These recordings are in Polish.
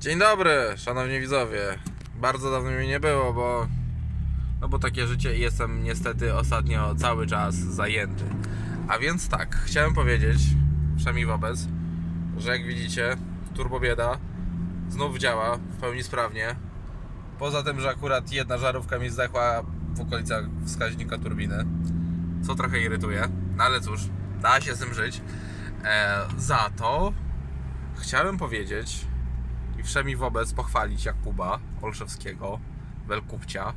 Dzień dobry, szanowni widzowie. Bardzo dawno mi nie było, bo no bo takie życie i jestem niestety ostatnio cały czas zajęty. A więc tak, chciałem powiedzieć, przynajmniej wobec, że jak widzicie, turbobieda znów działa w pełni sprawnie. Poza tym, że akurat jedna żarówka mi zdechła w okolicach wskaźnika turbiny, co trochę irytuje, no ale cóż, da się z tym żyć. E, za to chciałem powiedzieć i wszemi wobec pochwalić Jakuba Olszewskiego, Welkupcia,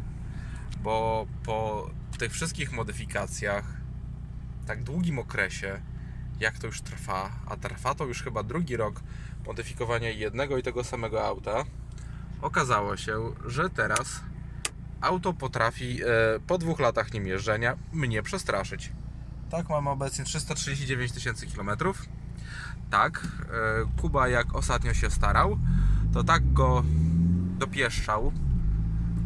bo po tych wszystkich modyfikacjach, tak długim okresie, jak to już trwa, a trwa to już chyba drugi rok modyfikowania jednego i tego samego auta, okazało się, że teraz auto potrafi e, po dwóch latach nim jeżdżenia mnie przestraszyć. Tak, mam obecnie 339 tysięcy kilometrów. Tak, e, Kuba jak ostatnio się starał, to tak go dopieszczał.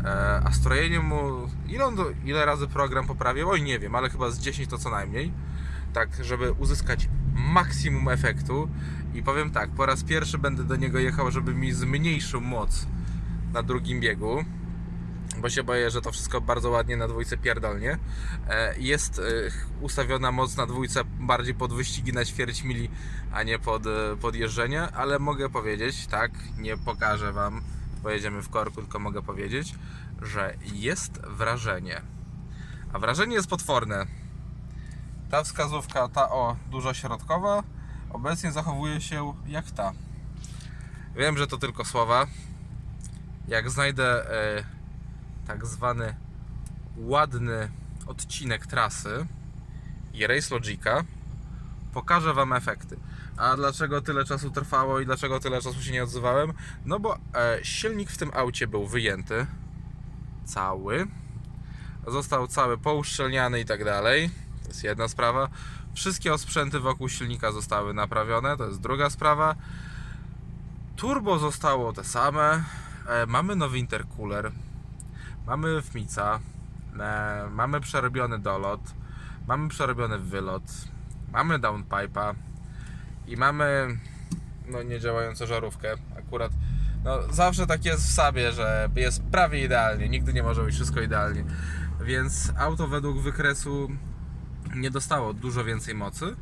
E, a strojenie mu. Ile, on ile razy program poprawił? Oj, nie wiem, ale chyba z 10 to co najmniej. Tak, żeby uzyskać maksimum efektu. I powiem tak, po raz pierwszy będę do niego jechał, żeby mi zmniejszył moc na drugim biegu. Bo się boję, że to wszystko bardzo ładnie na dwójce pierdolnie. E, Jest e, ustawiona moc na dwójce bardziej pod wyścigi na ćwierć mili, a nie pod, e, pod jeżdżenie, ale mogę powiedzieć, tak, nie pokażę Wam, pojedziemy w korku, tylko mogę powiedzieć, że jest wrażenie. A wrażenie jest potworne. Ta wskazówka, ta o, dużo środkowa, obecnie zachowuje się jak ta. Wiem, że to tylko słowa. Jak znajdę e, tak zwany ładny odcinek trasy i Race Logica, pokażę Wam efekty. A dlaczego tyle czasu trwało i dlaczego tyle czasu się nie odzywałem? No bo e, silnik w tym aucie był wyjęty cały. Został cały pouszczelniany i tak dalej. To jest jedna sprawa. Wszystkie osprzęty wokół silnika zostały naprawione, to jest druga sprawa. Turbo zostało te same. E, mamy nowy intercooler. Mamy wmica. E, mamy przerobiony dolot. Mamy przerobiony wylot. Mamy downpipe'a. I mamy no niedziałającą żarówkę. Akurat no zawsze tak jest w sobie, że jest prawie idealnie. Nigdy nie może być wszystko idealnie. Więc auto według wykresu nie dostało dużo więcej mocy,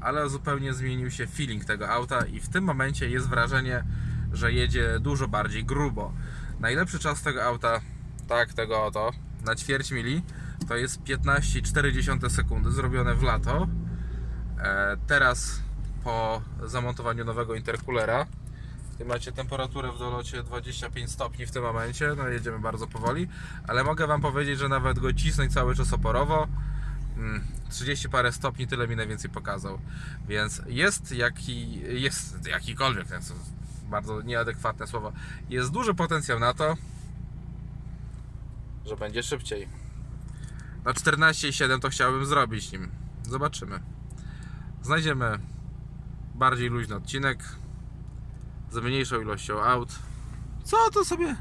ale zupełnie zmienił się feeling tego auta i w tym momencie jest wrażenie, że jedzie dużo bardziej grubo. Najlepszy czas tego auta, tak, tego oto, na ćwierć mili, to jest 15,4 sekundy, zrobione w lato. E, teraz po zamontowaniu nowego intercoolera, Tutaj macie temperaturę w dolocie 25 stopni w tym momencie, no jedziemy bardzo powoli, ale mogę Wam powiedzieć, że nawet go cisnąć cały czas oporowo, mm, 30 parę stopni tyle mi najwięcej pokazał. Więc jest jaki, jest jakikolwiek, bardzo nieadekwatne słowo, jest duży potencjał na to, że będzie szybciej. Na 14,7 to chciałbym zrobić nim. Zobaczymy. Znajdziemy bardziej luźny odcinek z mniejszą ilością aut. Co to sobie?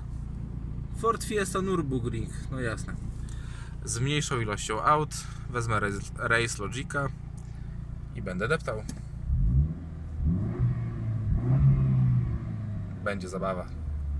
Ford Fiesta Nürburgring, no jasne. Z mniejszą ilością aut wezmę Race Logica i będę deptał. Będzie zabawa.